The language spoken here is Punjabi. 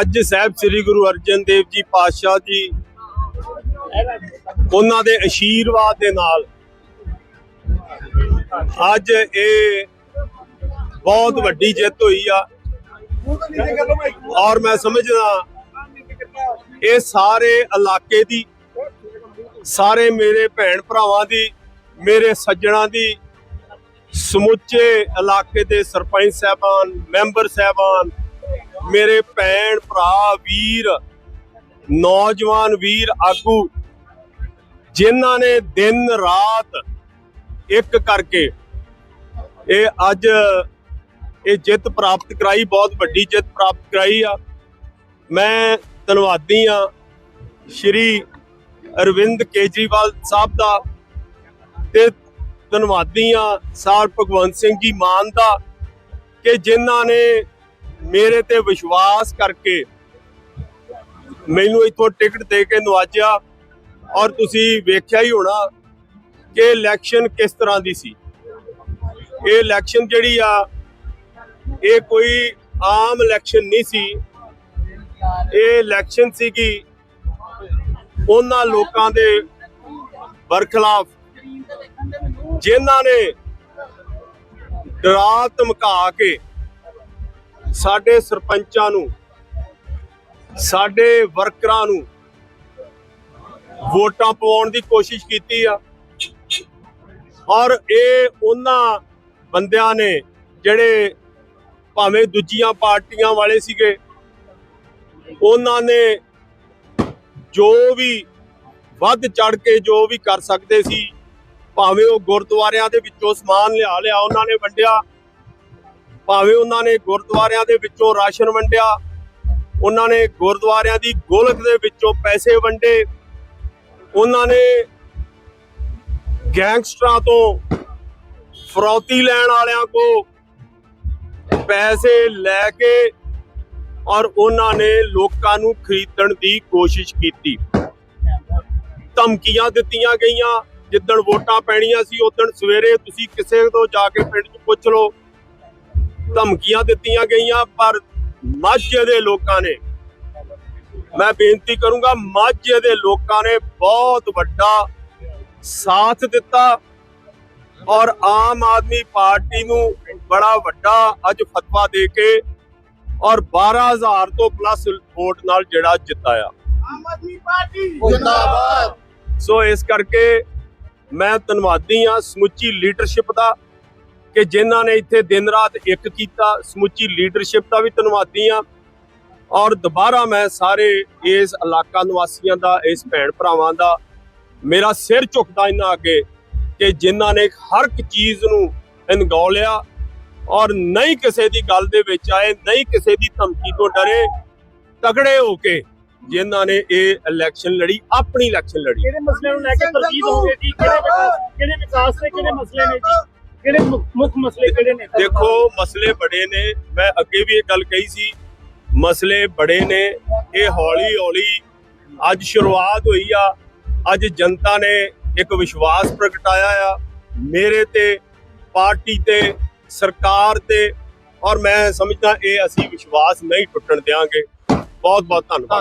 ਅੱਜ ਸਾਹਿਬ ਸ੍ਰੀ ਗੁਰੂ ਅਰਜਨ ਦੇਵ ਜੀ ਪਾਤਸ਼ਾਹ ਜੀ ਉਹਨਾਂ ਦੇ ਅਸ਼ੀਰਵਾਦ ਦੇ ਨਾਲ ਅੱਜ ਇਹ ਬਹੁਤ ਵੱਡੀ ਜਿੱਤ ਹੋਈ ਆ। ਔਰ ਮੈਂ ਸਮਝਦਾ ਇਹ ਸਾਰੇ ਇਲਾਕੇ ਦੀ, ਸਾਰੇ ਮੇਰੇ ਭੈਣ ਭਰਾਵਾਂ ਦੀ, ਮੇਰੇ ਸੱਜਣਾ ਦੀ, ਸਮੁੱਚੇ ਇਲਾਕੇ ਦੇ ਸਰਪੰਚ ਸਾਹਿਬਾਨ, ਮੈਂਬਰ ਸਾਹਿਬਾਨ ਮੇਰੇ ਭੈਣ, ਭਰਾ, ਵੀਰ, ਨੌਜਵਾਨ ਵੀਰ ਆਗੂ, ਜਿਨ੍ਹਾਂ ਨੇ ਦਿਨ ਰਾਤ ਇੱਕ ਕਰਕੇ ਇਹ ਅੱਜ ਇਹ ਜਿੱਤ ਪ੍ਰਾਪਤ ਕਰਾਈ, ਬਹੁਤ ਵੱਡੀ ਜਿੱਤ ਪ੍ਰਾਪਤ ਕਰਾਈ ਆ। ਮੈਂ ਧੰਨਵਾਦੀ ਆ ਸ਼੍ਰੀ ਅਰਵਿੰਦ ਕੇਜਰੀਵਾਲ ਸਾਹਿਬ ਦਾ ਤੇ ਧੰਨਵਾਦੀ ਆ ਸਾਰ ਭਗਵੰਤ ਸਿੰਘ ਜੀ ਮਾਨ ਦਾ ਕਿ ਜਿਨ੍ਹਾਂ ਨੇ ਮੇਰੇ ਤੇ ਵਿਸ਼ਵਾਸ ਕਰਕੇ ਮੈਨੂੰ ਇਥੋਂ ਟਿਕਟ ਦੇ ਕੇ ਨਵਾਜਿਆ ਔਰ ਤੁਸੀਂ ਵੇਖਿਆ ਹੀ ਹੋਣਾ ਕਿ ਇਲੈਕਸ਼ਨ ਕਿਸ ਤਰ੍ਹਾਂ ਦੀ ਸੀ। ਇਹ ਇਲੈਕਸ਼ਨ ਜਿਹੜੀ ਆ, ਇਹ ਕੋਈ ਆਮ ਇਲੈਕਸ਼ਨ ਨਹੀਂ ਸੀ। ਇਹ ਇਲੈਕਸ਼ਨ ਸੀਗੀ ਉਹਨਾਂ ਲੋਕਾਂ ਦੇ ਬਰਖਲਾਫ ਜਿਨ੍ਹਾਂ ਨੇ ਡਰਾ ਧਮਕਾ ਕੇ ਸਾਡੇ ਸਰਪੰਚਾਂ ਨੂੰ, ਸਾਡੇ ਵਰਕਰਾਂ ਨੂੰ ਵੋਟਾਂ ਪਵਾਉਣ ਦੀ ਕੋਸ਼ਿਸ਼ ਕੀਤੀ ਆ। ਔਰ ਇਹ ਉਹਨਾਂ ਬੰਦਿਆਂ ਨੇ ਜਿਹੜੇ ਭਾਵੇਂ ਦੂਜੀਆਂ ਪਾਰਟੀਆਂ ਵਾਲੇ ਸੀਗੇ, ਉਹਨਾਂ ਨੇ ਜੋ ਵੀ ਵੱਧ ਚੜ ਕੇ ਜੋ ਵੀ ਕਰ ਸਕਦੇ ਸੀ, ਭਾਵੇਂ ਉਹ ਗੁਰਦੁਆਰਿਆਂ ਦੇ ਵਿੱਚੋਂ ਸਮਾਨ ਲਿਆ ਲਿਆ ਉਹਨਾਂ ਨੇ ਵੰਡਿਆ ਭਾਵੇਂ ਉਹਨਾਂ ਨੇ ਗੁਰਦੁਆਰਿਆਂ ਦੇ ਵਿੱਚੋਂ ਰਾਸ਼ਨ ਵੰਡਿਆ, ਉਹਨਾਂ ਨੇ ਗੁਰਦੁਆਰਿਆਂ ਦੀ ਗੋਲਕ ਦੇ ਵਿੱਚੋਂ ਪੈਸੇ ਵੰਡੇ, ਉਹਨਾਂ ਨੇ ਗੈਂਗਸਟਰਾਂ ਤੋਂ ਫਰੌਤੀ ਲੈਣ ਵਾਲਿਆਂ ਕੋ ਪੈਸੇ ਲੈ ਕੇ ਔਰ ਉਹਨਾਂ ਨੇ ਲੋਕਾਂ ਨੂੰ ਖਰੀਦਣ ਦੀ ਕੋਸ਼ਿਸ਼ ਕੀਤੀ। ਧਮਕੀਆਂ ਦਿੱਤੀਆਂ ਗਈਆਂ, ਜਿੱਦਣ ਵੋਟਾਂ ਪੈਣੀਆਂ ਸੀ ਉਦੋਂ ਸਵੇਰੇ ਤੁਸੀਂ ਕਿਸੇ ਤੋਂ ਜਾ ਕੇ ਪਿੰਡ 'ਚ ਪੁੱਛ ਲਓ ਧਮਕੀਆਂ ਦਿੱਤੀਆਂ ਗਈਆਂ ਪਰ ਮਾਝੇ ਦੇ ਲੋਕਾਂ ਨੇ ਮੈਂ ਬੇਨਤੀ ਕਰੂੰਗਾ ਮਾਝੇ ਦੇ ਲੋਕਾਂ ਨੇ ਬਹੁਤ ਵੱਡਾ ਸਾਥ ਦਿੱਤਾ ਔਰ ਆਮ ਆਦਮੀ ਪਾਰਟੀ ਨੂੰ ਬੜਾ ਵੱਡਾ ਅੱਜ ਫਤਵਾ ਦੇ ਕੇ ਔਰ 12000 ਤੋਂ ਪਲੱਸ ਵੋਟ ਨਾਲ ਜਿਹੜਾ ਜਿੱਤਾਇਆ। ਆਮ ਆਦਮੀ ਪਾਰਟੀ। ਜਿੰਦਾਬਾਦ। ਸੋ ਇਸ ਕਰਕੇ ਮੈਂ ਧੰਨਵਾਦੀ ਆ ਸਮੁੱਚੀ ਲੀਡਰਸ਼ਿਪ ਦਾ ਕਿ ਜਿਨ੍ਹਾਂ ਨੇ ਇੱਥੇ ਦਿਨ ਰਾਤ ਇੱਕ ਕੀਤਾ, ਸਮੁੱਚੀ ਲੀਡਰਸ਼ਿਪ ਦਾ ਵੀ ਧੰਨਵਾਦੀ ਆ ਔਰ ਦੁਬਾਰਾ ਮੈਂ ਸਾਰੇ ਇਸ ਇਲਾਕਾ ਨਿਵਾਸੀਆਂ ਦਾ, ਇਸ ਭੈਣ ਭਰਾਵਾਂ ਦਾ ਮੇਰਾ ਸਿਰ ਝੁਕਦਾ ਇਹਨਾਂ ਅੱਗੇ ਕਿ ਜਿਨ੍ਹਾਂ ਨੇ ਹਰ ਇੱਕ ਚੀਜ਼ ਨੂੰ ਅਣਗੌਲਿਆ ਔਰ ਨਹੀਂ ਕਿਸੇ ਦੀ ਗੱਲ ਦੇ ਵਿੱਚ ਆਏ, ਨਹੀਂ ਕਿਸੇ ਦੀ ਧਮਕੀ ਤੋਂ ਡਰੇ, ਤਗੜੇ ਹੋ ਕੇ ਜਿਨ੍ਹਾਂ ਨੇ ਇਹ ਇਲੈਕਸ਼ਨ ਲੜੀ, ਆਪਣੀ ਇਲੈਕਸ਼ਨ ਲੜੀ। ਕਿਹੜੇ ਮਸਲੇ ਨੂੰ ਲੈ ਕੇ ਤਰਜੀਹ ਹੋਵੇ ਜੀ? ਕਿਹੜੇ ਵਿਕਾਸ ਕਿਹੜੇ ਵਿਕਾਸ ਦੇ ਕਿਹੜੇ ਮਸਲੇ ਨੇ ਜੀ? ਕਿਹੜੇ ਮੁੱਖ- ਮਸਲੇ ਕਿਹੜੇ ਨੇ? ਦੇਖੋ, ਮਸਲੇ ਬੜੇ ਨੇ। ਮੈਂ ਅੱਗੇ ਵੀ ਇਹ ਗੱਲ ਕਹੀ ਸੀ, ਮਸਲੇ ਬੜੇ ਨੇ। ਇਹ ਹੌਲੀ ਹੌਲੀ ਅੱਜ ਸ਼ੁਰੂਆਤ ਹੋਈ ਆ। ਅੱਜ ਜਨਤਾ ਨੇ ਇੱਕ ਵਿਸ਼ਵਾਸ ਪ੍ਰਗਟਾਇਆ ਆ। ਮੇਰੇ ਤੇ, ਪਾਰਟੀ ਤੇ, ਸਰਕਾਰ ਤੇ, ਔਰ ਮੈਂ ਸਮਝਦਾ ਇਹ ਅਸੀਂ ਵਿਸ਼ਵਾਸ ਨਹੀਂ ਟੁੱਟਣ ਦਿਆਂਗੇ। ਬਹੁਤ ਬਹੁਤ ਧੰਨਵਾਦ।